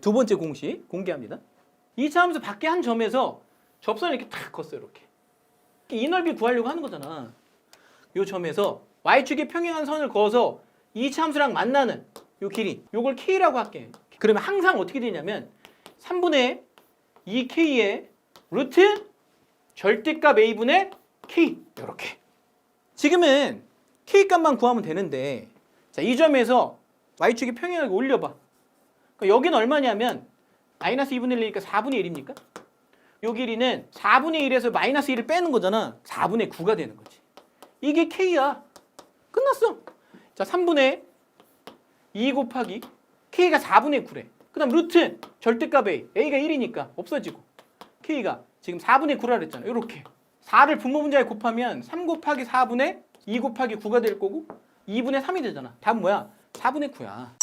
두 번째 공식 공개합니다. 2차 함수 밖에 한 점에서 접선을 이렇게 탁 걷어요. 이렇게. 이 넓이 구하려고 하는 거잖아. 요 점에서 y축에 평행한 선을 그어서 2차 함수랑 만나는 요 길이 요걸 k라고 할게. 그러면 항상 어떻게 되냐면 3분의 2k의 루트 절대값 a분의 k 이렇게. 지금은 k 값만 구하면 되는데 자, 이 점에서 y축이 평행하게 올려봐. 그러니까 여기는 얼마냐면 마이너스 2분의 1이니까 4분의 1입니까? 요 길이는 4분의 1에서 마이너스 1을 빼는 거잖아. 4분의 9가 되는 거지. 이게 k야. 끝났어. 자, 3분의 2 곱하기 k가 4분의 9래. 그 다음 루트 절대값 a. a가 1이니까 없어지고 k가 지금 4분의 9라 그랬잖아. 요렇게. 4를 분모 분자에 곱하면 3 곱하기 4분의 2 곱하기 9가 될 거고 2분의 3이 되잖아. 답은 뭐야? 4분의 9야.